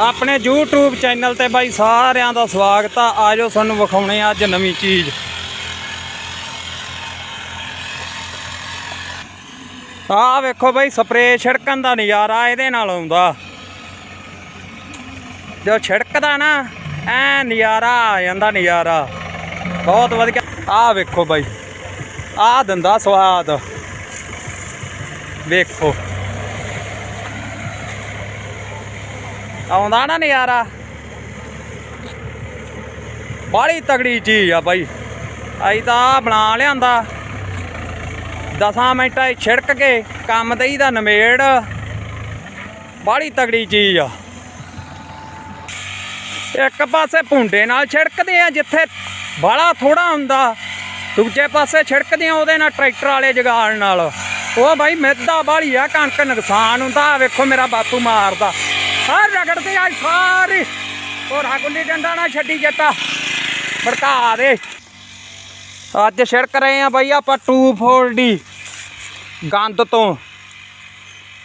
ਆਪਣੇ YouTube channel ਤੇ ਬਾਈ ਸਾਰਿਆਂ ਦਾ ਸਵਾਗਤ ਆ। ਆਜੋ ਤੁਹਾਨੂੰ ਵਿਖਾਉਣੇ ਆ ਅੱਜ ਨਵੀਂ ਚੀਜ਼। ਆਹ ਵੇਖੋ ਬਾਈ ਸਪਰੇਅ ਛਿੜਕਣ ਦਾ ਨਜ਼ਾਰਾ ਇਹਦੇ ਨਾਲ ਆਉਂਦਾ। ਜੋ ਛਿੜਕਦਾ ਨਾ, ਐ ਨਜ਼ਾਰਾ ਆ ਜਾਂਦਾ ਨਜ਼ਾਰਾ। ਬਹੁਤ ਵਧੀਆ। ਆਹ ਵੇਖੋ ਬਾਈ, ਆਹ ਦਿੰਦਾ ਸਵਾਦ। ਵੇਖੋ। ਆਉਂਦਾ ਨਾ ਨਜ਼ਾਰਾ। ਬੜੀ ਤਗੜੀ ਚੀਜ਼ ਆ ਬਾਈ। ਅਸੀਂ ਤਾਂ ਆਹ ਬਣਾ ਲਿਆਂਦਾ। ਦਸਾਂ ਮਿੰਟਾਂ ਛਿੜਕ ਕੇ ਕੰਮ ਤੇ ਦਾ ਨਮੇੜ। ਬੜੀ ਤਗੜੀ ਚੀਜ਼ ਆ। ਇੱਕ ਪਾਸੇ ਭੁੰਡੇ ਨਾਲ ਛਿੜਕਦੇ ਆ ਜਿੱਥੇ ਬਾਲਾ ਥੋੜਾ ਹੁੰਦਾ। ਦੂਜੇ ਪਾਸੇ ਛਿੜਕਦੇ ਆ ਉਹਦੇ ਨਾਲ ਟਰੈਕਟਰ ਵਾਲੇ ਜਗਾੜ ਨਾਲ। ਉਹ ਬਾਈ ਮਿੱਦਾ ਬਾਲੀ ਆ, ਕਣਕ ਨੁਕਸਾਨ ਹੁੰਦਾ। ਵੇਖੋ ਮੇਰਾ ਬਾਪੂ ਮਾਰਦਾ। ਹਰ ਰਗੜਦੇ ਆ ਸਾਰੀ। ਉਹ ਰਾਗੁੱਲੀ ਡੰਡਾ ਨਾ ਛੱਡੀ ਜੱਟਾ। ਭੜਕਾ ਦੇ। ਅੱਜ ਛਿੜਕ ਰਹੇ ਆ ਬਾਈ ਆਪਾਂ 240 ਗੰਦ ਤੋਂ।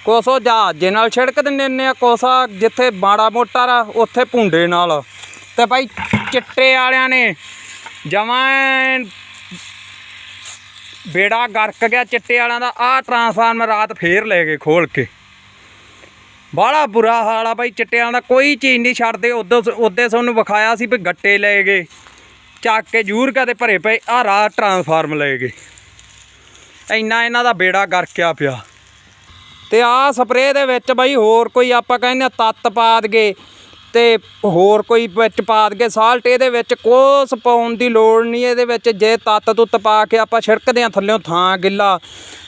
ਕੋਸੋ ਜਹਾਜ਼ੇ ਨਾਲ ਛਿੜਕ ਦਿੰਦੇ ਨੇ ਆ। ਕੋਸਾ ਜਿੱਥੇ ਮਾੜਾ ਮੋਟਾ ਰਾ, ਉੱਥੇ ਭੁੰਡੇ ਨਾਲ। ਤੇ ਭਾਈ ਚਿੱਟੇ ਵਾਲਿਆਂ ਨੇ ਜਮਾਂ ਬੇੜਾ ਗਰਕ ਗਿਆ ਚਿੱਟੇ ਵਾਲਿਆਂ ਦਾ। ਆਹ ਟਰਾਂਸਫਾਰਮਰ ਰਾਤ ਫੇਰ ਲੈ ਗਏ ਖੋਲ ਕੇ। ਬਾਹਲਾ ਬੁਰਾ ਹਾਲ ਆ ਬਾਈ, ਚਿੱਟਿਆਂ ਦਾ ਕੋਈ ਚੀਜ਼ ਨਹੀਂ ਛੱਡਦੇ। ਉਦੋਂ ਉਹਦੇ ਤੁਹਾਨੂੰ ਵਿਖਾਇਆ ਸੀ ਵੀ ਗੱਟੇ ਲੈ ਗਏ। ਚੱਕ ਕੇ ਜੂਰ ਕਦੇ ਭਰੇ ਪਏ, ਆਹ ਰਾਤ ਟਰਾਂਸਫਾਰਮ ਲੈ ਗਏ। ਇੰਨਾ ਇਹਨਾਂ ਦਾ ਬੇੜਾ ਗਰਕਿਆ ਪਿਆ। ਤੇ ਆਹ ਸਪਰੇਅ ਦੇ ਵਿੱਚ ਬਾਈ ਹੋਰ ਕੋਈ ਆਪਾਂ ਕਹਿੰਦੇ ਆ ਤੱਤ ਪਾ ਦਗੇ ਤੇ ਹੋਰ ਕੋਈ ਵਿੱਚ ਪਾ ਦਗੇ ਸਾਲਟ ਇਹਦੇ ਵਿੱਚ ਕੋਸ ਪਾਉਣ ਦੀ ਲੋੜ ਨਹੀਂ, ਇਹਦੇ ਵਿੱਚ ਜੇ ਤੱਤ ਤੁੱਤ ਪਾ ਕੇ ਆਪਾਂ ਛਿੜਕਦੇ ਆ ਥੱਲਿਓਂ ਥਾਂ ਗਿੱਲਾ,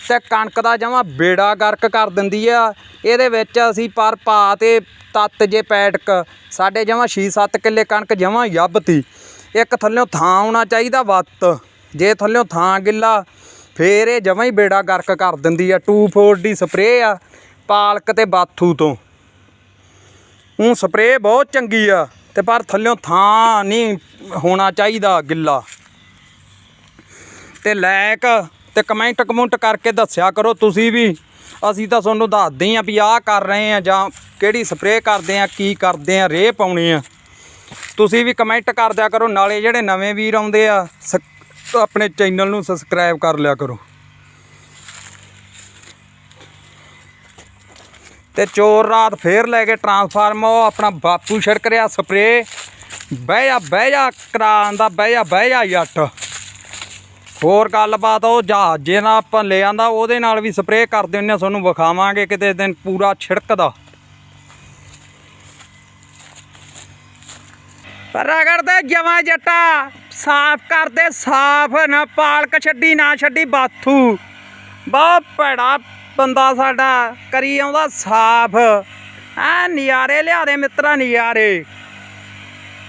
ਤੇ ਕਣਕ ਦਾ ਜਮਾ ਬੇੜਾ ਗਰਕ ਕਰ ਦਿੰਦੀ ਆ। ਇਹਦੇ ਵਿੱਚ ਅਸੀਂ ਪਰ ਪਾ ਤੇ ਤੱਤ ਜੇ ਪੈਟਕ, ਸਾਡੇ ਜਮਾ 6-7 ਕਿੱਲੇ ਕਣਕ ਜਮਾ ਯੱਬਤੀ। ਇੱਕ ਥੱਲਿਓਂ ਥਾਂ ਆਉਣਾ ਚਾਹੀਦਾ ਵੱਤ, ਜੇ ਥੱਲਿਓਂ ਥਾਂ ਗਿੱਲਾ, ਫੇਰ ਇਹ ਜਮਾਂ ਹੀ ਬੇੜਾ ਗਰਕ ਕਰ ਦਿੰਦੀ ਆ। 240 ਸਪਰੇਅ ਆ ਪਾਲਕ ਤੇ ਬਾਥੂ ਤੋਂ। ਉਹ ਸਪਰੇਅ ਬਹੁਤ ਚੰਗੀ ਆ। ਤੇ ਪਰ ਥੱਲਿਓਂ ਥਾਂ ਨਹੀਂ ਹੋਣਾ ਚਾਹੀਦਾ ਗਿੱਲਾ। ਤੇ ਲਾਇਕ ਤੇ ਕਮੈਂਟ ਕਮੁੰਟ ਕਰਕੇ ਦੱਸਿਆ ਕਰੋ ਤੁਸੀਂ ਵੀ। ਅਸੀਂ ਤਾਂ ਤੁਹਾਨੂੰ ਦੱਸਦੇ ਆ ਵੀ ਆਹ ਕਰ ਰਹੇ ਆ ਜਾਂ ਕਿਹੜੀ ਸਪਰੇਅ ਕਰਦੇ ਆ, ਕੀ ਕਰਦੇ ਆ ਰੇਹ ਪਾਉਣੀ ਆ। ਤੁਸੀਂ ਵੀ ਕਮੈਂਟ ਕਰ ਦਿਆ ਕਰੋ, ਨਾਲੇ ਜਿਹੜੇ ਨਵੇਂ ਵੀਰ ਆਉਂਦੇ ਆ, ਸਕ- ਆਪਣੇ ਚੈਨਲ ਨੂੰ ਸਬਸਕ੍ਰਾਈਬ ਕਰ ਲਿਆ ਕਰੋ। ਤੇ ਚੋਰ ਰਾਤ ਫੇਰ ਲੈ ਕੇ ਟਰਾਂਸਫਾਰਮ, ਉਹ ਆਪਣਾ ਬਾਪੂ ਛਿੜਕ ਰਿਹਾ ਸਪਰੇ ਬਹਿ ਜਾ ਬਹਿ ਜਾ ਕਰਾਂਦਾ ਬਹਿ ਜਾ ਬਹਿ ਜਾ ਜੱਟ। ਹੋਰ ਗੱਲਬਾਤ ਉਹ ਜਹਾਜ਼ੇ ਨਾਲ ਆਪਾਂ ਲੈ ਆਂਦਾ, ਉਹਦੇ ਨਾਲ ਵੀ ਸਪਰੇਅ ਕਰਦੇ ਹੁੰਦੇ ਆ, ਤੁਹਾਨੂੰ ਵਿਖਾਵਾਂਗੇ ਕਿਤੇ ਦਿਨ ਪੂਰਾ ਛਿੜਕਦਾ। ਰਗੜਦੇ ਜਮਾ ਜੱਟਾ, ਸਾਫ਼ ਕਰਦੇ ਸਾਫ਼ ਨਾ ਪਾਲਕ ਛੱਡੀ, ਨਾ ਛੱਡੀ ਬਾਥੂ। ਬਹੁਤ ਭੈੜਾ ਬੰਦਾ ਸਾਡਾ ਕਰੀ ਆਉਂਦਾ ਸਾਫ਼। ਆ ਨਿਆਰੇ ਲਿਆ ਦੇ ਮਿੱਤਰਾ ਨਿਆਰੇ।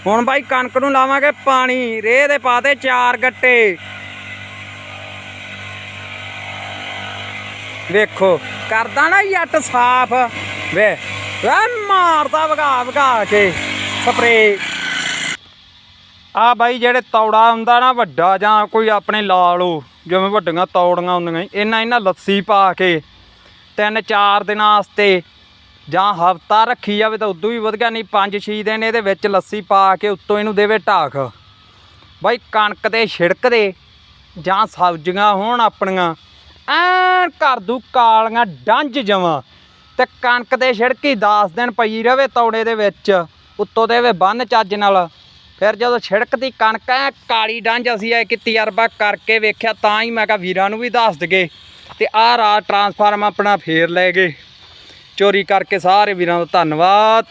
ਹੁਣ ਬਾਈ ਕਣਕ ਨੂੰ ਲਾਵਾਂਗੇ ਪਾਣੀ, ਰੇਹ ਦੇ ਪਾਤੇ ਚਾਰ ਗੱਟੇ। ਵੇਖੋ, ਕਰਦਾ ਨਾ ਜੱਟ ਸਾਫ਼। ਵੇ ਵੇ ਮਾਰਦਾ ਵਗਾ ਵਗਾ ਕੇ ਸਪਰੇ। ਆ ਬਾਈ ਜਿਹੜੇ ਤੌੜਾ ਹੁੰਦਾ ਨਾ ਵੱਡਾ ਜਾਂ ਕੋਈ ਆਪਣੇ ਲਾ ਲਓ ਜਿਵੇਂ ਵੱਡੀਆਂ ਤੌੜੀਆਂ ਹੁੰਦੀਆਂ ਇਹਨਾਂ ਇਹਨਾਂ ਲੱਸੀ ਪਾ ਕੇ ਤਿੰਨ ਚਾਰ ਦਿਨਾਂ ਵਾਸਤੇ ਜਾਂ ਹਫਤਾ ਰੱਖੀ ਜਾਵੇ ਤਾਂ ਉਦੋਂ ਵੀ ਵਧੀਆ ਨਹੀਂ 5-6 ਦਿਨ ਇਹਦੇ ਵਿੱਚ ਲੱਸੀ ਪਾ ਕੇ ਉੱਤੋਂ ਇਹਨੂੰ ਦੇਵੇ ਢਾਕ ਬਾਈ ਕਣਕ ਦੇ ਛਿੜਕ ਦੇ ਜਾਂ ਸਬਜ਼ੀਆਂ ਹੋਣ ਆਪਣੀਆਂ, ਐਨ ਕਰ ਦੂ ਕਾਲੀਆਂ ਡੰਜ ਜਵਾਂ। ਤੇ ਕਣਕ ਤੇ ਛਿੜਕੀ 10 ਦਿਨ ਪਈ ਰਵੇ ਤੌੜੇ ਦੇ ਵਿੱਚ, ਉੱਤੋਂ ਦੇਵੇ ਬੰਨ ਚੱਜ ਨਾਲ। ਫਿਰ ਜਦੋਂ ਛਿੜਕਦੀ ਕਣਕ, ਐ ਕਾਲੀ ਡੰਜ ਅਸੀਂ ਇਹ ਕਿ ਤਜਰਬਾ ਕਰਕੇ ਵੇਖਿਆ ਤਾਂ ਹੀ ਮੈਂ ਕਿਹਾ ਵੀਰਾਂ ਨੂੰ ਵੀ ਦੱਸ ਦਗੇ ਤੇ ਆਹ ਰਾਤ ਟਰਾਂਸਫਾਰਮ ਆਪਣਾ ਫੇਰ ਲੈ ਗਏ। ਚੋਰੀ ਕਰਕੇ ਸਾਰੇ ਵੀਰਾਂ ਦਾ ਧੰਨਵਾਦ।